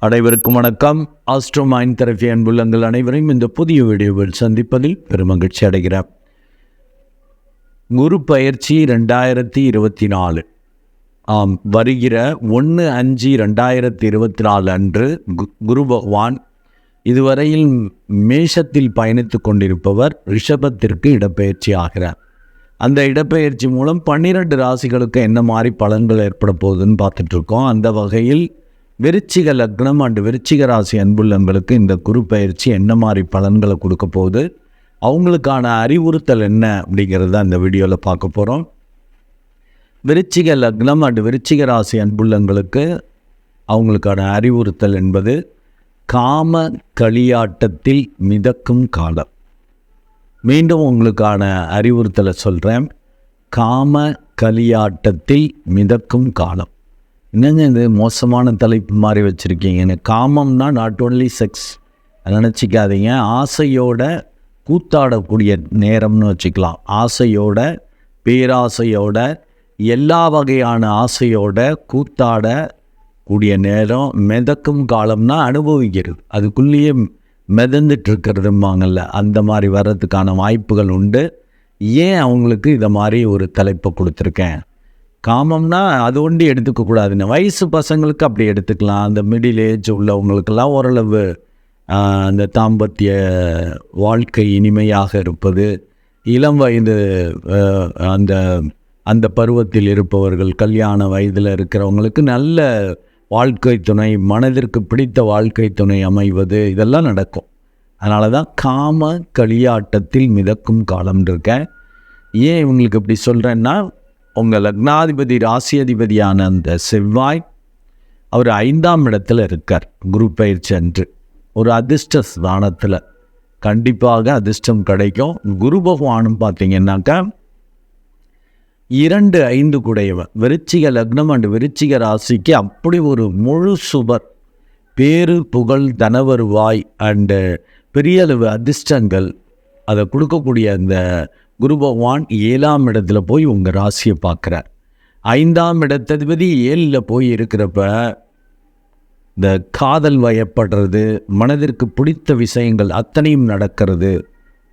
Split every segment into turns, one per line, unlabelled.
அனைவருக்கும் வணக்கம். Astro therapy அன்புள்ளங்கள் அனைவரையும் இந்த புதிய வீடியோவில் சந்திப்பதில் பெருமகிழ்ச்சி அடைகிறார் குரு பயிற்சி ரெண்டாயிரத்தி இருபத்தி நாலு. ஆம் வருகிற ஒன்று அஞ்சு ரெண்டாயிரத்தி இருபத்தி நாலு அன்று கு- குரு பகவான் இதுவரையில் மேஷத்தில் பயணித்து கொண்டிருப்பவர் ரிஷபத்திற்கு இடப்பெயர்ச்சி ஆகிறார். அந்த இடப்பெயர்ச்சி மூலம் பன்னிரண்டு ராசிகளுக்கு என்ன மாதிரி பலன்கள் ஏற்பட போகுதுன்னு பார்த்துட்ருக்கோம் அந்த வகையில் விருச்சிக லக்னம் அண்டு விருச்சிக ராசி அன்புள்ளங்களுக்கு இந்த குரு பயிற்சி என்ன மாதிரி பலன்களை கொடுக்க போகுது? அவங்களுக்கான அறிவுறுத்தல் என்ன அப்படிங்கிறத அந்த வீடியோவில் பார்க்க போகிறோம் விருச்சிக லக்னம் அண்டு விருச்சிக ராசி அன்புள்ளங்களுக்கு அவங்களுக்கான அறிவுறுத்தல் என்பது காம களியாட்டத்தில் மிதக்கும் காலம். மீண்டும் உங்களுக்கான அறிவுறுத்தலை சொல்கிறேன் காம களியாட்டத்தில் மிதக்கும் காலம். என்னங்க இது? மோசமான தலைப்பு மாதிரி வச்சுருக்கீங்கன்னு காமம்னா நாட் ஓன்லி செக்ஸ் நினச்சிக்காதீங்க. ஆசையோட கூத்தாடக்கூடிய நேரம்னு வச்சுக்கலாம். ஆசையோட பேராசையோட எல்லா வகையான ஆசையோட கூத்தாட கூடிய நேரம் மிதக்கும் காலம்னா அனுபவிக்கிறது. அதுக்குள்ளேயே மிதந்துட்டு இருக்கிறதும்பாங்கல்ல அந்த மாதிரி வர்றதுக்கான வாய்ப்புகள் உண்டு. ஏன் அவங்களுக்கு இதை மாதிரி ஒரு தலைப்பை கொடுத்துருக்கேன்? காமம்னா அது ஒண்டி எடுத்துக்க கூடாதுன்னு. வயசு பசங்களுக்கு அப்படி எடுத்துக்கலாம். அந்த மிடில் ஏஜ் உள்ளவங்களுக்கெல்லாம் ஓரளவு அந்த தாம்பத்திய வாழ்க்கை இனிமையாக இருப்பது இளம் வயது அந்த அந்த பருவத்தில் இருப்பவர்கள் கல்யாண வயதில் இருக்கிறவங்களுக்கு நல்ல வாழ்க்கை துணை மனதிற்கு பிடித்த வாழ்க்கை துணை அமைவது இதெல்லாம் நடக்கும். அதனால தான் காம களியாட்டத்தில் மிதக்கும் காலம் இருக்கேன். ஏன் இவங்களுக்கு இப்படி சொல்கிறேன்னா உங்கள் லக்னாதிபதி ராசியாதிபதியான அந்த செவ்வாய் அவர் ஐந்தாம் இடத்துல இருக்கார் குரு பயிற்சி அன்று. ஒரு அதிர்ஷ்ட ஸ்தானத்தில். கண்டிப்பாக அதிர்ஷ்டம் கிடைக்கும். குரு பகவானும் பார்த்தீங்கன்னாக்கா இரண்டு ஐந்து குடையவர். விருச்சிக லக்னம் அண்டு விருச்சிக ராசிக்கு அப்படி ஒரு முழு சுபர் பேரு புகழ் தனவருவாய் அண்டு பெரிய அளவு அதிர்ஷ்டங்கள் அதை கொடுக்கக்கூடிய அந்த குரு பகவான் ஏழாம் இடத்துல போய் உங்கள் ராசியை பார்க்குறார். ஐந்தாம் இடத்ததிபதி ஏழில் போய் இருக்கிறப்ப இந்த காதல் வயப்படுறது மனதிற்கு பிடித்த விஷயங்கள் அத்தனையும் நடக்கிறது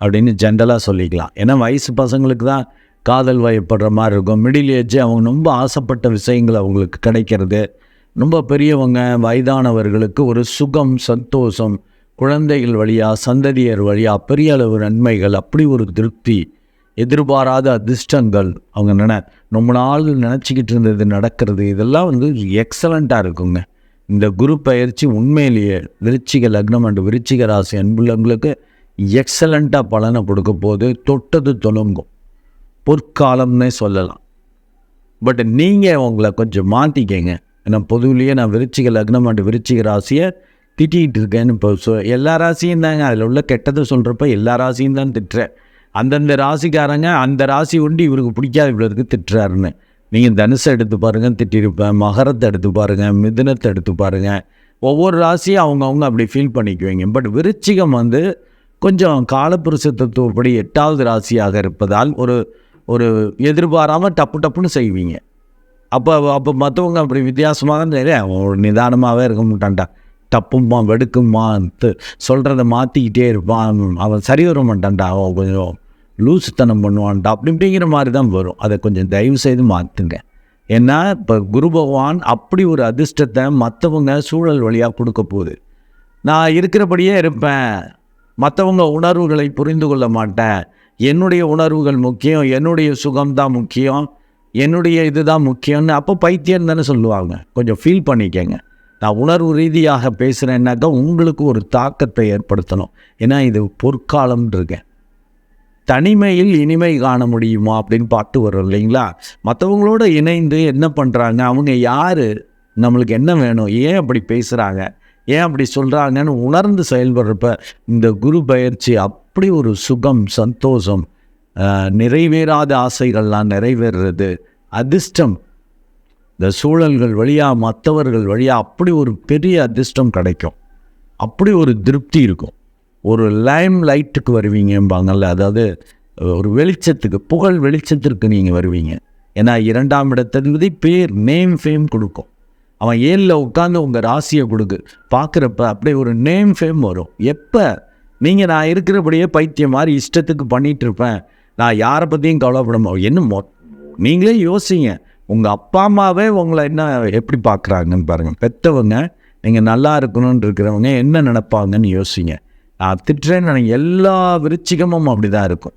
அப்படின்னு ஜென்ரலாக சொல்லிக்கலாம். ஏன்னா வயசு பசங்களுக்கு தான் காதல் வயப்படுற மாதிரி இருக்கும். மிடில் ஏஜ் அவங்க ரொம்ப ஆசைப்பட்ட விஷயங்கள் அவங்களுக்கு கிடைக்கிறது. ரொம்ப பெரியவங்க வயதானவர்களுக்கு ஒரு சுகம் சந்தோஷம் குழந்தைகள் வழியாக சந்ததியர் வழியாக பெரிய அளவு நன்மைகள் அப்படி ஒரு திருப்தி எதிர்பாராத அதிர்ஷ்டங்கள். அவங்க நினை ரொம்ப நாள் நினச்சிக்கிட்டு இருந்தது நடக்கிறது. இதெல்லாம் வந்து எக்ஸலண்ட்டாக இருக்குங்க. இந்த குரு பயிற்சி உண்மையிலேயே விருச்சிக லக்னம் அண்டு விருச்சிக ராசி அன்புள்ளவங்களுக்கு எக்ஸலண்ட்டாக பலனை கொடுக்க போது தொட்டது தொலங்கும். பொற்காலம்னே சொல்லலாம். பட் நீங்கள் உங்களை கொஞ்சம் மாற்றிக்கங்க ஏன்னா பொதுவிலேயே நான் விருச்சிக லக்னம் அண்டு விருச்சிக ராசியை திட்டிகிட்டு இருக்கேன்னு இப்போ சொ எல்லா ராசியும் தாங்க. அதில் உள்ள கெட்டதை சொல்கிறப்ப எல்லா ராசியும் தான் திட்டுறேன். அந்தந்த ராசிக்காரங்க அந்த ராசி உண்டு இவருக்கு பிடிக்காத இவருக்கு திட்டுறாருன்னு. நீங்கள் தனுசை எடுத்து பாருங்கள் திட்டிருப்பேன் மகரத்தை எடுத்து பாருங்கள் மிதுனத்தை எடுத்து பாருங்கள் ஒவ்வொரு ராசியும் அவங்கவுங்க அப்படி ஃபீல் பண்ணிக்குவீங்க. பட் விருச்சிகம் வந்து கொஞ்சம் காலப்புருஷ தத்துவப்படி எட்டாவது ராசியாக இருப்பதால் ஒரு ஒரு எதிர்பாராமல் டப்பு டப்புன்னு செய்வீங்க. அப்போ அப்போ மற்றவங்க அப்படி வித்தியாசமாக தெரியும் அவன் ஒரு நிதானமாகவே இருக்க மாட்டான்டா. டப்பும்மா வெடுக்கும்மா சொல்கிறத மாற்றிக்கிட்டே இருப்பான். அவன் சரி வர மாட்டான்டா. அவன் கொஞ்சம் லூசுத்தனம் பண்ணுவான்டா அப்படி இப்படிங்கிற மாதிரி தான் வரும். அதை கொஞ்சம் தயவு செய்து மாற்றுங்க ஏன்னா இப்போ குரு பகவான் அப்படி ஒரு அதிர்ஷ்டத்தை மற்றவங்க சூழல் வழியாக கொடுக்க போகுது. நான் இருக்கிறபடியே இருப்பேன். மற்றவங்க உணர்வுகளை புரிந்து கொள்ள மாட்டேன். என்னுடைய உணர்வுகள் முக்கியம் என்னுடைய சுகம்தான் முக்கியம் என்னுடைய இதுதான் முக்கியம்னு அப்போ பைத்தியம் தானே சொல்லுவாங்க. கொஞ்சம் ஃபீல் பண்ணிக்கங்க. நான் உணர்வு ரீதியாக பேசுகிறேன்னாக்கா உங்களுக்கு ஒரு தாக்கத்தை ஏற்படுத்தணும். ஏன்னா இது பொற்காலம்ன்றிருக்கேன் தனிமையில் இனிமை காண முடியுமா அப்படின்னு பாட்டு வரும் இல்லைங்களா? மற்றவங்களோட இணைந்து என்ன பண்ணுறாங்க அவங்க யார்? நம்மளுக்கு என்ன வேணும்? ஏன் அப்படி பேசுகிறாங்க ஏன் அப்படி சொல்கிறாங்கன்னு உணர்ந்து செயல்படுறப்ப இந்த குரு பயிற்சி அப்படி ஒரு சுகம் சந்தோஷம் நிறைவேறாத ஆசைகள்லாம் நிறைவேறுறது அதிர்ஷ்டம். இந்த சூழல்கள் வழியாக மற்றவர்கள் வழியாக அப்படி ஒரு பெரிய அதிர்ஷ்டம் கிடைக்கும். அப்படி ஒரு திருப்தி இருக்கும். ஒரு லைம் லைட்டுக்கு வருவீங்கம்பாங்கல்ல அதாவது ஒரு வெளிச்சத்துக்கு புகழ் வெளிச்சத்திற்கு நீங்கள் வருவீங்க. ஏன்னா இரண்டாம் இடத்ததிபதி பேர் நேம் ஃபேம் கொடுக்கும். அவன் ஏழில் உட்காந்து உங்கள் ராசியை கொடுக்கு. பார்க்குறப்ப அப்படியே ஒரு நேம் ஃபேம் வரும். எப்போ? நீங்கள் நான் இருக்கிறபடியே பைத்தியம் மாதிரி இஷ்டத்துக்கு பண்ணிகிட்டு இருப்பேன் நான் யாரை பற்றியும் கவலைப்படமா என்ன மொ நீங்களே யோசிங்க. உங்கள் அப்பா அம்மாவே உங்களை என்ன எப்படி பார்க்குறாங்கன்னு பாருங்கள் பெற்றவங்க நீங்கள் நல்லா இருக்கணும்னு இருக்கிறவங்க என்ன நினப்பாங்கன்னு யோசிங்க. நான் திட்டுறேன்னு எல்லா விருச்சிகமும் அப்படி தான் இருக்கும்.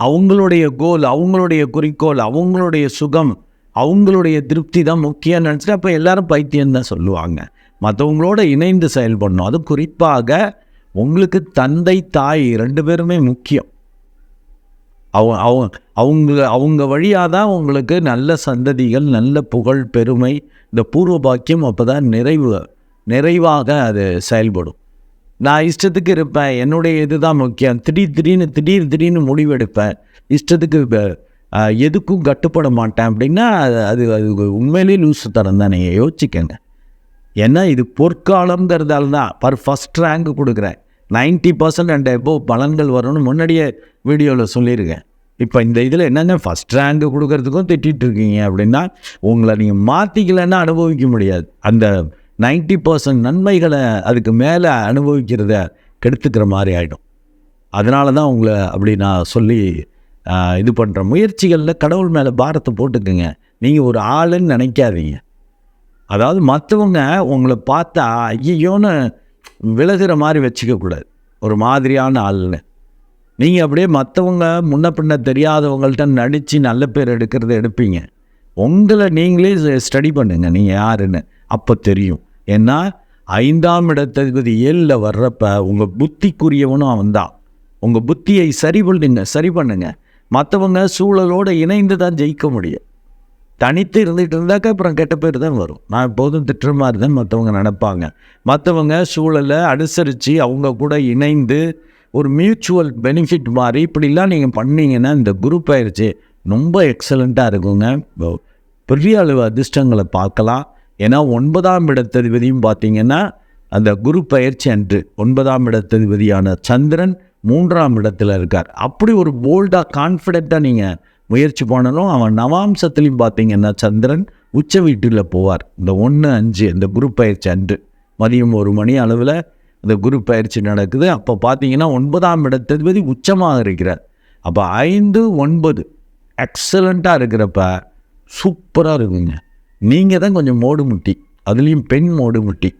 அவங்களுடைய கோல் அவங்களுடைய குறிக்கோள் அவங்களுடைய சுகம் அவங்களுடைய திருப்தி தான் முக்கியம் நினச்சிட்டு அப்போ எல்லாரும் பைத்தியம் தான் சொல்லுவாங்க. மற்றவங்களோட இணைந்து செயல்படணும். அது குறிப்பாக உங்களுக்கு தந்தை தாய் ரெண்டு பேருமே முக்கியம். அவங்க அவங்க அவங்க அவங்க வழியாக தான் உங்களுக்கு நல்ல சந்ததிகள் நல்ல புகழ் பெருமை இந்த பூர்வ பாக்கியம் அப்போ தான் நிறைவு நிறைவாக அது செயல்படும். நான் இஷ்டத்துக்கு இருப்பேன். என்னுடைய இதுதான் முக்கியம். திடீர் திடீர்னு திடீர் திடீர்னு முடிவெடுப்பேன். இஷ்டத்துக்கு எதுக்கும் கட்டுப்பட மாட்டேன் அப்படின்னா அது- அது அது உண்மையிலேயே லூசு தரம் தான். நீங்கள் யோசிக்கங்க ஏன்னா இது பொற்காலங்கிறதால தான். பர் ஃபஸ்ட் ரேங்க் கொடுக்குறேன். 90% பர்சன்ட் அண்ட் எபோ பலன்கள் வரும்னு முன்னாடியே வீடியோவில் சொல்லியிருக்கேன். இப்போ இந்த இதில் என்னங்க? ஃபஸ்ட் ரேங்க் கொடுக்கறதுக்கும் திட்டிகிட்டு இருக்கீங்க அப்படின்னா உங்களை நீங்கள் மாற்றிக்கலன்னா அனுபவிக்க முடியாது. அந்த 90% பர்சன்ட் நன்மைகளை அதுக்கு மேலே அனுபவிக்கிறத கெடுத்துக்கிற மாதிரி ஆகிடும் அதனால தான் உங்களை அப்படி நான் சொல்லி இது பண்ணுற முயற்சிகளில் கடவுள் மேலே பாரத்தை போட்டுக்குங்க. நீங்கள் ஒரு ஆளுன்னு நினைக்காதீங்க. அதாவது மற்றவங்க உங்களை பார்த்தா ஐயோன்னு விலகுற மாதிரி வச்சுக்கக்கூடாது ஒரு மாதிரியான ஆள்னு நீங்கள் அப்படியே மற்றவங்க முன்ன பின்ன தெரியாதவங்கள்ட்ட நடித்து நல்ல பேர் எடுக்கிறத எடுப்பீங்க. உங்களை நீங்களே ஸ்டடி பண்ணுங்கள் நீங்கள் யாருன்னு. அப்போ தெரியும். ஏன்னா ஐந்தாம் இடத்ததிபதி ஏழில் வர்றப்ப உங்கள் புத்திக்குரியவனும் அவன் தான் உங்கள் புத்தியை சரி பண்ணுங்க சரி பண்ணுங்க. மற்றவங்க சூழலோடு இணைந்து தான் ஜெயிக்க முடியும். தனித்து இருந்துகிட்டு இருந்தாக்க அப்புறம் கெட்ட பேர் தான் வரும். நான் எப்போதும் திட்டுற மாதிரி தான் மற்றவங்க நினப்பாங்க. மற்றவங்க சூழலை அனுசரித்து அவங்க கூட இணைந்து ஒரு மியூச்சுவல் பெனிஃபிட் மாதிரி இப்படிலாம் நீங்கள் பண்ணீங்கன்னா இந்த குரூப் ஆயிடுச்சு ரொம்ப எக்ஸலண்ட்டாக இருக்குங்க. பெரிய அளவு அதிர்ஷ்டங்களை பார்க்கலாம். ஏன்னா ஒன்பதாம் இடத்ததிபதியும் பார்த்தீங்கன்னா அந்த குரு பயிற்சி அன்று ஒன்பதாம் இடத்ததிபதியான சந்திரன் மூன்றாம் இடத்துல இருக்கார். அப்படி ஒரு போல்டாக கான்ஃபிடெண்ட்டாக நீங்கள் முயற்சி பண்ணணும். அவன் நவாம்சத்துலேயும் பார்த்தீங்கன்னா சந்திரன் உச்ச வீட்டில் போவார். இந்த ஒன்று அஞ்சு இந்த குரு பயிற்சி அன்று மதியம் ஒரு மணி அளவில் இந்த குரு பயிற்சி நடக்குது. அப்போ பார்த்தீங்கன்னா ஒன்பதாம் இடத்ததிபதி உச்சமாக இருக்கிறார். அப்போ ஐந்து ஒன்பது எக்ஸலண்ட்டாக இருக்கிறப்ப சூப்பராக இருக்குங்க. நீங்கள் தான் கொஞ்சம் மோடு முட்டி அதுலேயும் பெண் மோடு முட்டி.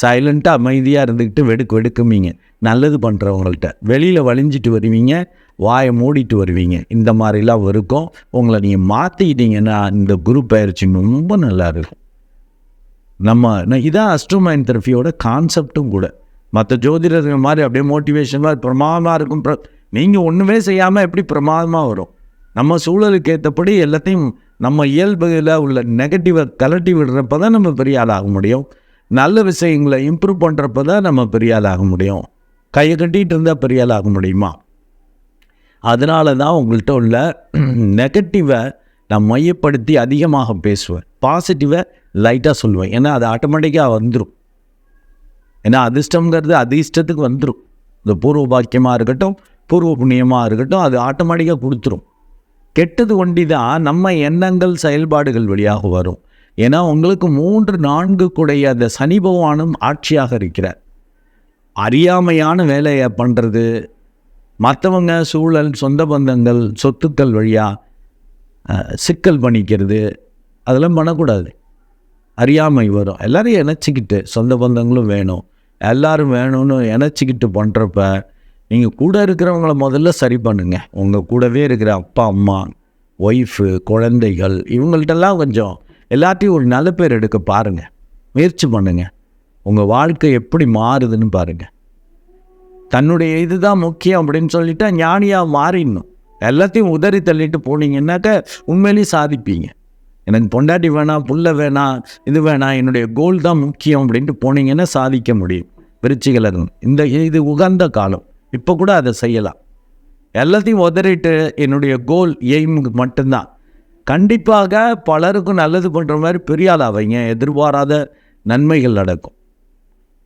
சைலண்ட்டாக அமைதியாக இருந்துக்கிட்டு வெடுக்கு வெடுக்குமீங்க. நல்லது பண்ணுறவங்கள்ட்ட வெளியில் வழிஞ்சிட்டு வருவீங்க வாயை மூடிட்டு வருவீங்க. இந்த மாதிரிலாம் இருக்கும் உங்களை நீங்கள் மாற்றிக்கிட்டீங்கன்னா இந்த குரு பயிற்சி ரொம்ப நல்லா இருக்கும். நம்ம இதான் அஸ்ட்ரோமைன் தெரப்பியோட கான்செப்டும் கூட. மற்ற ஜோதிடர்கள் மாதிரி அப்படியே மோட்டிவேஷனாக பிரமாதமாக இருக்கும். நீங்கள் ஒன்றுமே செய்யாமல் எப்படி பிரமாதமாக வரும்? நம்ம சூழலுக்கு ஏற்றபடி எல்லாத்தையும் நம்ம இயல்புகளில் உள்ள நெகட்டிவை கலட்டி விடுறப்ப தான் நம்ம பெரிய ஆளாக முடியும். நல்ல விஷயங்களை இம்ப்ரூவ் பண்ணுறப்ப தான் நம்ம பெரிய ஆளாக முடியும். கையை கட்டிகிட்டு இருந்தால் பெரிய ஆளாக முடியுமா? அதனால தான் உங்கள்கிட்ட உள்ள நெகட்டிவை நான் மையப்படுத்தி அதிகமாக பேசுவேன். பாசிட்டிவை லைட்டாக சொல்லுவேன். ஏன்னா அது ஆட்டோமேட்டிக்காக வந்துடும் ஏன்னா அதிர்ஷ்டங்கிறது அதிர்ஷ்டத்துக்கு வந்துடும் இந்த பூர்வ பாக்கியமாக இருக்கட்டும் பூர்வ புண்ணியமாக இருக்கட்டும் அது ஆட்டோமேட்டிக்காக கொடுத்துரும். கெட்டது ஒண்டி தான் நம்ம எண்ணங்கள் செயல்பாடுகள் வழியாக வரும். ஏன்னா உங்களுக்கு மூன்று நான்கு கூடைய அந்த சனி பகவானும் ஆட்சியாக இருக்கிறார். அறியாமையான வேலையை பண்ணுறது மற்றவங்க சூழல் சொந்த பந்தங்கள் சொத்துக்கள் வழியாக சிக்கல் பண்ணிக்கிறது அதெல்லாம் பண்ணக்கூடாது. அறியாமை வரும். எல்லோரையும் இணைச்சிக்கிட்டு சொந்த பந்தங்களும் வேணும். எல்லாரும் வேணும்னு இணைச்சிக்கிட்டு பண்ணுறப்ப நீங்கள் கூட இருக்கிறவங்கள முதல்ல சரி பண்ணுங்க. உங்கள் கூடவே இருக்கிற அப்பா அம்மா ஒய்ஃபு குழந்தைகள் இவங்கள்ட்டெல்லாம் கொஞ்சம் எல்லாத்தையும் ஒரு நல்ல பேர் எடுக்க பாருங்கள் முயற்சி பண்ணுங்கள் உங்கள் வாழ்க்கை எப்படி மாறுதுன்னு பாருங்கள் தன்னுடைய இதுதான் முக்கியம் அப்படின்னு சொல்லிட்டா ஞானியாக மாறிடணும். எல்லாத்தையும் உதறி தள்ளிட்டு போனீங்கன்னாக்க உண்மையிலேயே சாதிப்பீங்க. எனக்கு பொண்டாட்டி வேணாம் புல்ல வேணாம் இது வேணாம் என்னுடைய கோல் தான் முக்கியம் அப்படின்ட்டு போனீங்கன்னா சாதிக்க முடியும். விருச்சிகளன் இந்த இது உகந்த காலம். இப்போ கூட அதை செய்யலாம். எல்லாத்தையும் உதறிட்டு என்னுடைய கோல் எய்முக்கு மட்டும்தான். கண்டிப்பாக பலருக்கும் நல்லது பண்ணுற மாதிரி பெரிய அவங்க எதிர்பாராத நன்மைகள் நடக்கும்.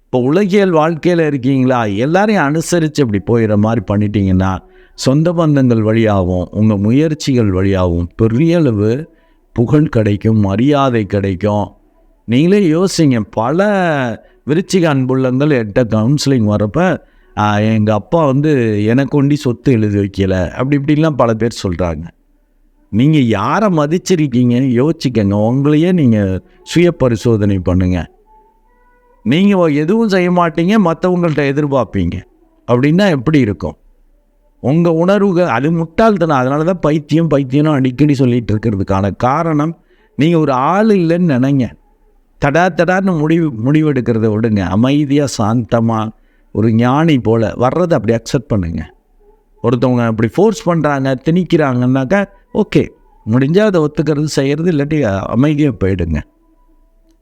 இப்போ உலகியல் வாழ்க்கையில் இருக்கீங்களா? எல்லாரையும் அனுசரித்து இப்படி போயிடுற மாதிரி பண்ணிட்டீங்கன்னா சொந்த பந்தங்கள் வழியாகவும் உங்கள் முயற்சிகள் வழியாகவும் பெரிய அளவு புகழ் கிடைக்கும் மரியாதை கிடைக்கும். நீங்களே யோசிங்க. பல விருச்சிக அன்புள்ளங்கள் எட்ட கவுன்சிலிங் வரப்போ எங்கள் அப்பா வந்து எனக்கு ஒண்டி சொத்து எழுதி வைக்கல. அப்படி இப்படிலாம் பல பேர் சொல்கிறாங்க நீங்கள் யாரை மதிச்சிருக்கீங்கன்னு யோசிக்கங்க உங்களையே நீங்கள் சுய பரிசோதனை பண்ணுங்கள் நீங்கள் எதுவும் செய்ய மாட்டீங்க மற்றவங்கள்ட்ட எதிர்பார்ப்பீங்க. அப்படின்னா எப்படி இருக்கும்? உங்கள் உணர்வுகள் அது முட்டாள்தனம். அதனால தான் பைத்தியம் பைத்தியம்னு அடிக்கடி சொல்லிகிட்டு இருக்கிறதுக்கான காரணம் நீங்கள் ஒரு ஆள் இல்லைன்னு நினைங்க. தடா தடான்னு முடிவு முடிவெடுக்கிறத விடுங்க. அமைதியாக சாந்தமாக ஒரு ஞானி போல். வர்றதை அப்படி அக்செப்ட் பண்ணுங்க. ஒருத்தவங்க அப்படி ஃபோர்ஸ் பண்ணுறாங்க திணிக்கிறாங்கன்னாக்கா ஓகே முடிஞ்சால் அதை ஒத்துக்கிறது செய்கிறது இல்லாட்டி அமைதியாக போயிடுங்க.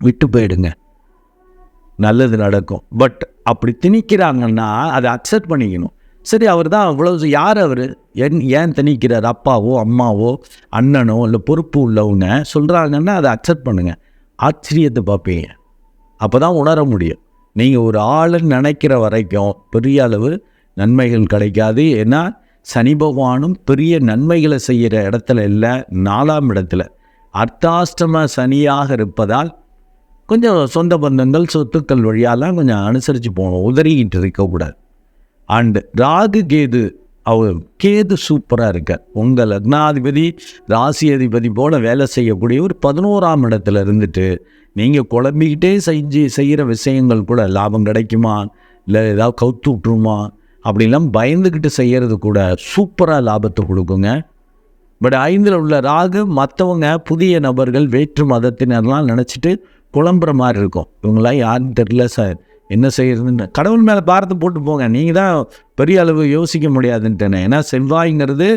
விட்டு போயிடுங்க. நல்லது நடக்கும். பட் அப்படி திணிக்கிறாங்கன்னா அதை அக்செப்ட் பண்ணிக்கணும். சரி அவர் தான் அவ்வளோ யார் அவர்? என் ஏன் திணிக்கிறார்? அப்பாவோ அம்மாவோ அண்ணனோ இல்லை பொறுப்பு உள்ளவங்க சொல்கிறாங்கன்னா அதை அக்செப்ட் பண்ணுங்கள் ஆச்சரியத்தை பார்ப்பீங்க. அப்போ தான் உணர முடியும். நீங்கள் ஒரு ஆளுன்னு நினைக்கிற வரைக்கும் பெரிய அளவு நன்மைகள் கிடைக்காது. ஏன்னா சனி பகவானும் பெரிய நன்மைகளை செய்கிற இடத்துல இல்லை நாலாம் இடத்துல. அர்த்தாஷ்டம சனியாக இருப்பதால் கொஞ்சம் சொந்த பந்தங்கள் சொத்துக்கள் வழியாலாம் கொஞ்சம் அனுசரித்து போகணும். உதறிக்கிட்டு இருக்கக்கூடாது. அண்டு ராகு கேது அவர் கேது சூப்பராக இருக்க உங்கள் லக்னாதிபதி ராசி அதிபதி போல் வேலை செய்யக்கூடிய ஒரு பதினோராம் இடத்துல இருந்துட்டு நீங்கள் குழம்பிக்கிட்டே செஞ்சு செய்கிற விஷயங்கள் கூட லாபம் கிடைக்குமா? இல்லை ஏதாவது கவுத்து விட்டுருமா? அப்படிலாம் பயந்துக்கிட்டு செய்கிறது கூட சூப்பராக லாபத்தை கொடுக்குங்க. பட் ஐந்தில் உள்ள ராகு மற்றவங்க புதிய நபர்கள் வேற்று மதத்தினர்லாம் நினச்சிட்டு குழம்புற மாதிரி இருக்கும். இவங்களாம் யாருன்னு தெரில சார். என்ன செய்யறதுன்னு கடவுள் மேலே பாரத்தை போட்டு போங்க. நீங்கள் தான் பெரிய அளவு யோசிக்க முடியாதுன்ட்டேனே. ஏன்னா செவ்வாய்ங்கிறது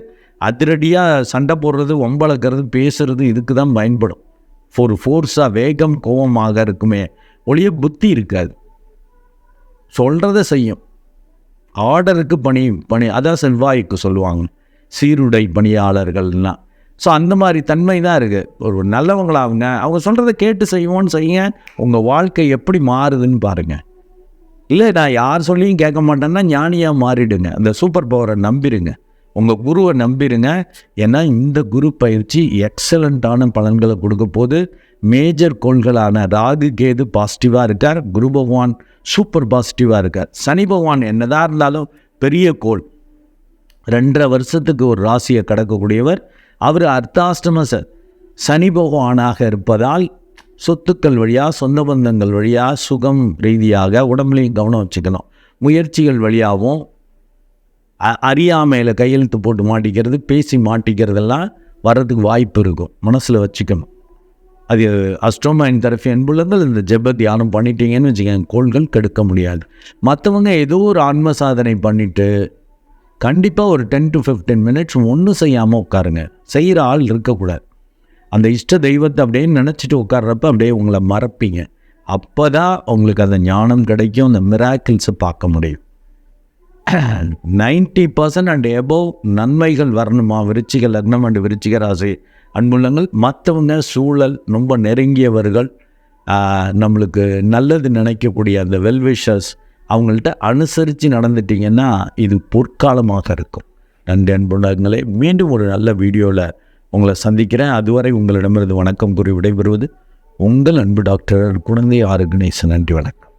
அதிரடியாக சண்டை போடுறது ஒம்பளக்கிறது பேசுறது இதுக்கு தான் பயன்படும். ஒரு ஃபோர்ஸாக வேகம் கோபமாக இருக்குமே ஒளிய புத்தி இருக்காது. சொல்கிறத செய்யும். ஆர்டருக்கு பணி பணி அதான் செவ்வாய்க்கு சொல்லுவாங்க. சீருடை பணியாளர்கள்லாம். ஸோ அந்த மாதிரி தன்மை தான் இருக்குது ஒரு நல்லவங்களாகுங்க அவங்க சொல்கிறத கேட்டு செய்வோன்னு செய்யுங்க. உங்கள் வாழ்க்கை எப்படி மாறுதுன்னு பாருங்கள் இல்லை நான் யார் சொல்லியும் கேட்க மாட்டேன்னா ஞானியாக மாறிடுங்க. அந்த சூப்பர் பவரை நம்பிடுங்க உங்கள் குருவை நம்பிடுங்க ஏன்னா இந்த குரு பயிற்சி எக்ஸலண்ட்டான பலன்களை கொடுக்க போது மேஜர் கோள்களான ராகு கேது பாசிட்டிவாக இருக்கார். குரு பகவான் சூப்பர் பாசிட்டிவாக இருக்கார். சனி பகவான் என்னதான் இருந்தாலும் பெரிய கோள். ரெண்டரை வருஷத்துக்கு ஒரு ராசியை கடக்கக்கூடியவர். அவர் அர்த்தாஷ்டம சனி பகவானாக இருப்பதால் சொத்துக்கள் வழியாக சொந்த பந்தங்கள் வழியாக சுகம் ரீதியாக உடம்புலையும் கவனம் வச்சுக்கணும். முயற்சிகள் வழியாகவும் அ- அறியாமையில் கையெழுத்து போட்டு மாட்டிக்கிறது பேசி மாட்டிக்கிறதெல்லாம் வர்றதுக்கு வாய்ப்பு இருக்கும். மனசில் வச்சுக்கணும். அது அஸ்ட்ரோமைன் தெரபி அன்புள்ளங்கள் இந்த ஜெப தியானம் பண்ணிட்டீங்கன்னு வச்சுக்கோங்க கோள்கள் கெடுக்க முடியாது. மற்றவங்க ஏதோ ஒரு ஆன்ம சாதனை பண்ணிவிட்டு கண்டிப்பாக ஒரு டென் டு ஃபிஃப்டீன் மினிட்ஸ் ஒன்றும் செய்யாமல் உட்காருங்க. செய்கிற ஆள் இருக்கக்கூடாது. அந்த இஷ்ட தெய்வத்தை அப்படியே நினச்சிட்டு உட்கார்றப்ப அப்படியே உங்களை மறப்பீங்க. அப்போ தான் உங்களுக்கு அந்த ஞானம் கிடைக்கும் அந்த மிராக்கிள்ஸை பார்க்க முடியும். நைன்டி பர்சன்ட் அண்ட் எபோவ் நன்மைகள் வரணுமா? விருச்சிக லக்னம் அண்ட் விருச்சிக ராசி. அன்புள்ளங்கள் மற்றவங்க சூழல் ரொம்ப நெருங்கியவர்கள் நம்மளுக்கு நல்லது நினைக்கக்கூடிய அந்த வெல்விஷர்ஸ் அவங்கள்ட்ட அனுசரித்து நடந்துட்டிங்கன்னா இது பொற்காலமாக இருக்கும். நன்றி அன்புள்ளங்களே மீண்டும் ஒரு நல்ல வீடியோவில் உங்களை சந்திக்கிறேன். அதுவரை உங்களிடமிருந்து வணக்கம் கூறி விடைபெறுவது உங்கள் அன்பு டாக்டர் குழந்தை ஆறு கணேசன். நன்றி வணக்கம்.